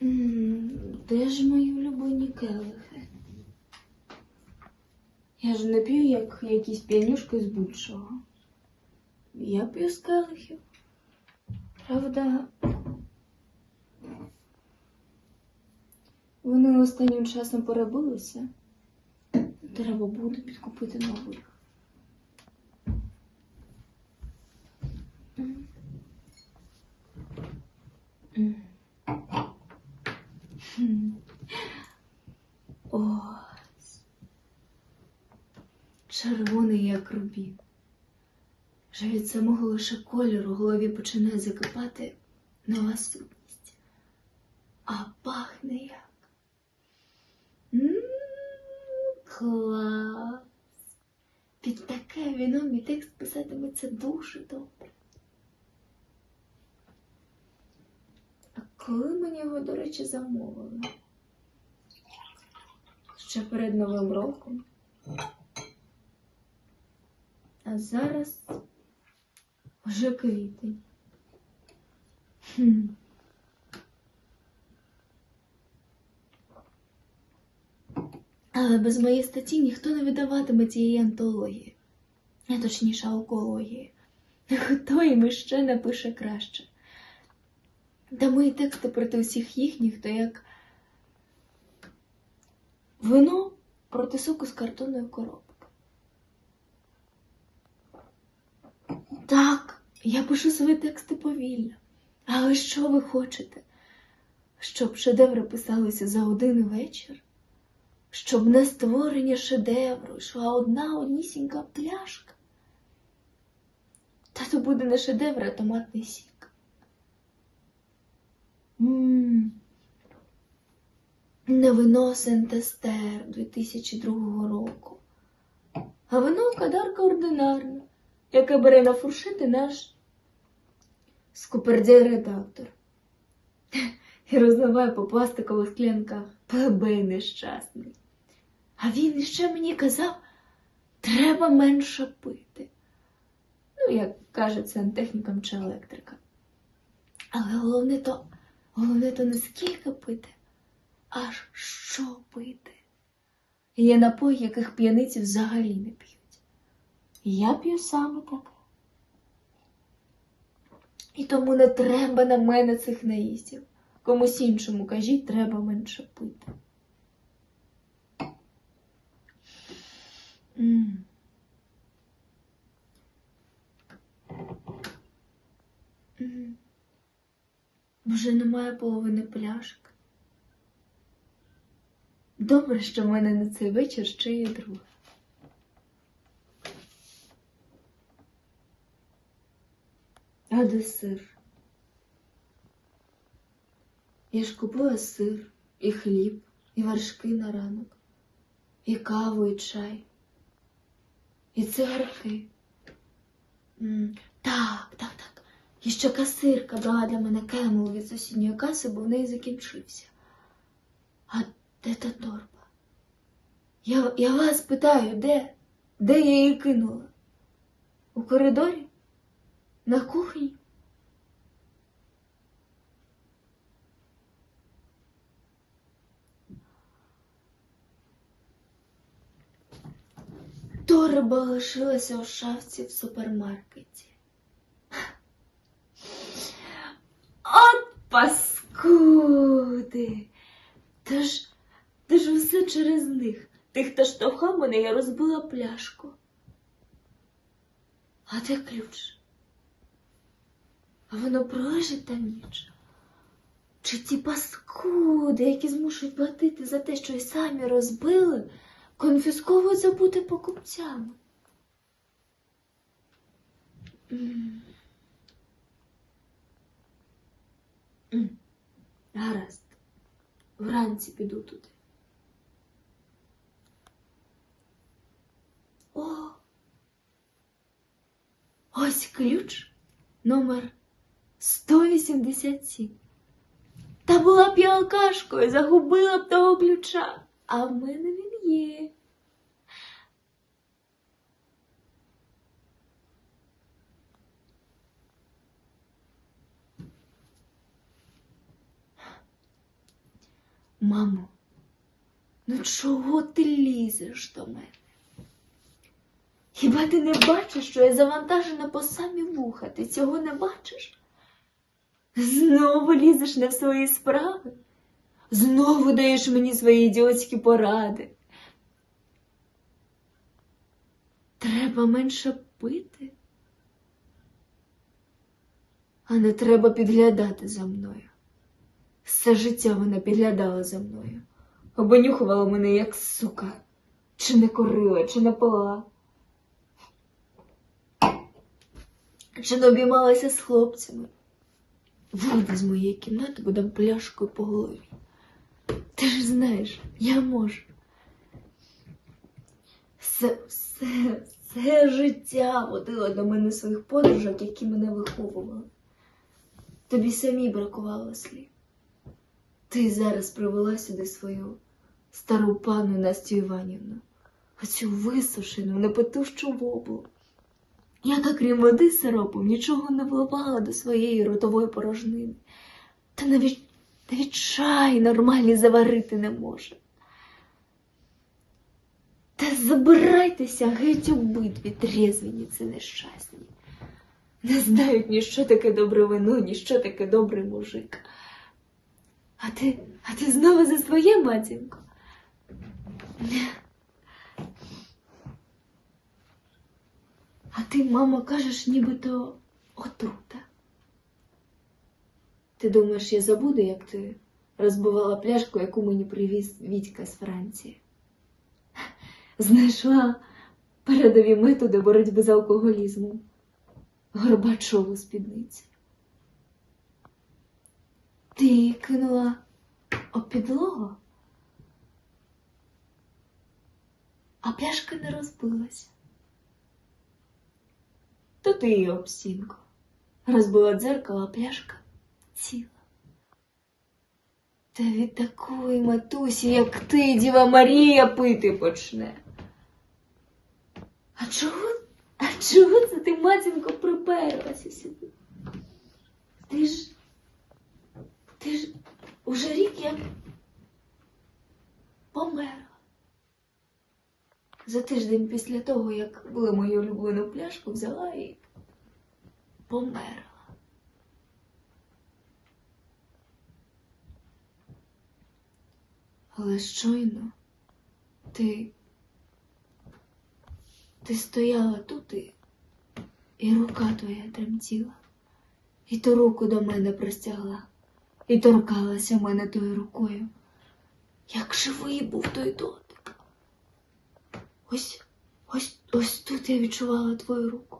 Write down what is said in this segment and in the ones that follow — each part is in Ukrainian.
Де ж мої улюблені келихи? Я ж не п'ю, як якісь п'янюшки з більшого. Я п'ю з келихів. Правда, вони останнім часом перебилися. Треба буде підкупити нових. М. М. Хм. Ось. Червоний, як рубін. Вже від самого лише кольору в голові починає закипати нова сутність. А пахне як. М, Клас. Під таке віно мій текст писатиметься дуже добре. А коли мені його, до речі, замовили? Ще перед Новим роком. А зараз вже квітень. Але без моєї статті ніхто не видаватиме цієї антології, а точніше алкології. Хто їм іще напише краще. Та мої тексти проти усіх їхніх, то як вино проти соку з картонної коробки. Так, я пишу свої тексти повільно. Але що ви хочете? Щоб шедеври писалися за один вечір? Щоб на створення шедевру йшла одна однісінька пляшка? Та то буде не шедевр, а томатний сік. Ммм. Не вино Сентестер 2002 року, а вино кадарка ординарна, яке бере на фуршети наш скупердяй-редактор і розливає по пластикових склянках плебей нещасний. А він іще мені казав, треба менше пити. Ну, як каже сантехнікам чи електрикам. Але головне то, головне то не скільки пити, аж що пити. Є напої, яких п'яниці взагалі не п'ють. Я п'ю саме таке. І тому не треба на мене цих наїздів. Комусь іншому кажіть, треба менше пити. М. М. Вже немає половини пляшки. Добре, що в мене на цей вечір ще є друг. А де сир? Я ж купила сир, і хліб, і вершки на ранок, і каву, і чай, і цигарки. М, Так, так, так. І ще касирка брала для мене кемл від сусідньої каси, бо в неї закінчився. А де та торба? Я, я вас питаю, де? Де я її кинула? У коридорі? На кухні? Торба лишилася у шафці в супермаркеті. От паскуди! Тож, тож все через них. Тих, хто штовхав мене, я розбила пляшку. А де ключ? А воно пролежить там ніч. Чи ті паскуди, які змушують платити за те, що й самі розбили, конфісковують забути покупцями? Гаразд. Вранці піду туди. О! Ось ключ номер 187. Та була б я алкашкою, загубила б того ключа. А в мене він є. Мамо, ну чого ти лізеш до мене? Хіба ти не бачиш, що я завантажена по самі вуха? Ти цього не бачиш? Знову лізеш не в свої справи, знову даєш мені свої ідіотські поради. Треба менше пити, а не треба підглядати за мною. Все життя вона підглядала за мною, обонюхувала мене, як сука, чи не курила, чи не пила. Чи не обіймалася з хлопцями. Вийди з моєї кімнати, бо дам пляшкою по голові. Ти ж знаєш, я можу. Все, все, все життя водила до мене своїх подружок, які мене виховували. Тобі самі бракувало слів. Ти зараз привела сюди свою стару пану Настю Іванівну, оцю висушену, непотущу воблу, яка, крім води з сиропом, нічого не вливала до своєї ротової порожнини. Та навіть, навіть чай нормальний заварити не може. Та забирайтеся геть обидві трезвенниці нещасні. Не знають ні що таке добре вино, ні що таке добрий мужик. А ти, а ти знову за своє, матінко? А ти, мамо, кажеш, нібито отрута. Ти думаєш, я забуду, як ти розбивала пляшку, яку мені привіз Вітька з Франції? Знайшла передові методи боротьби з алкоголізмом. Горбачову спідницю. Ти її кинула об підлогу, а пляшка не розбилася. То ти її об стінку. Розбила дзеркало, а пляшка ціла. Та від такої матусі, як ти, Діва Марія, пити почне. А чого, а чого це ти, матінко, приперлася сюди? Ти ж, ти ж уже рік як померла. За тиждень після того, як була мою улюблену пляшку, взяла і померла. Але щойно ти, ти стояла тут і, і рука твоя тремтіла, і ту руку до мене простягла, і торкалася мене тою рукою. Як живий був той дотик. Ось, ось, ось тут я відчувала твою руку.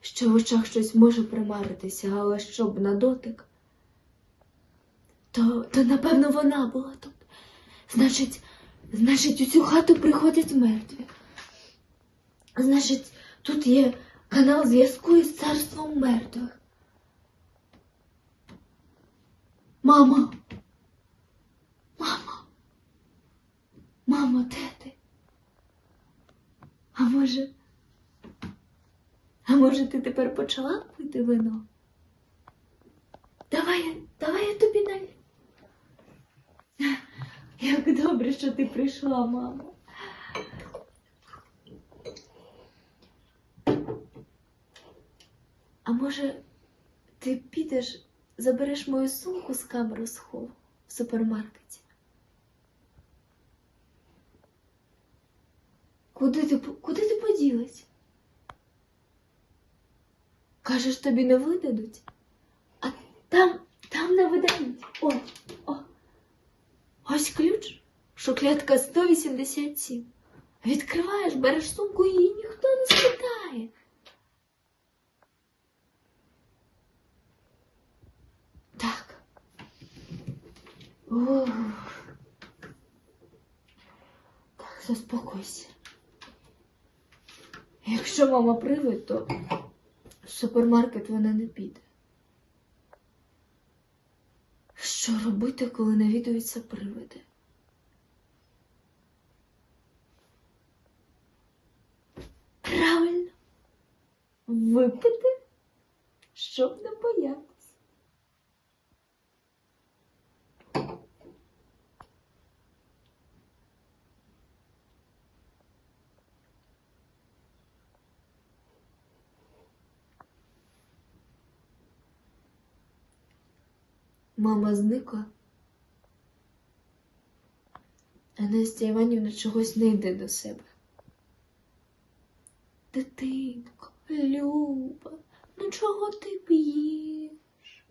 Що в очах щось може примаритися, але щоб на дотик, то, то напевно вона була тут. Значить, значить, у цю хату приходять мертві. Значить, тут є канал зв'язку із царством мертвих. Мамо. Мамо. Мамо, де ти? А може. А може, ти тепер почала пити вино? Давай, давай я тобі налью. Як добре, що ти прийшла, мамо. А може, ти підеш, забереш мою сумку з камеру схову в супермаркеті? Куди ти, куди ти поділась? Кажеш, тобі не видадуть? А там, там не видають. О, о. Ось ключ, шуклятка 187. Відкриваєш, береш сумку, її ніхто не спитає. Так. Ух. Так, заспокойся. Якщо мама привид, то супермаркет вона не піде. Що робити, коли навідуються привиди? Правильно, випити, щоб не боятися. Мама зникла. А Настя Іванівна чогось не йде до себе. Дитинко, Люба, ну чого ти п'єш?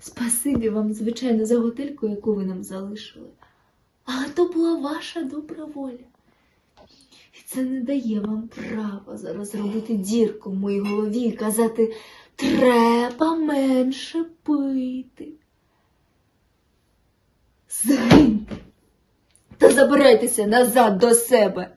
Спасибі вам, звичайно, за готельку, яку ви нам залишили. А то була ваша добра воля. І це не дає вам права зараз робити дірку в моїй голові і казати треба менше пити. Згиньте та забирайтеся назад до себе.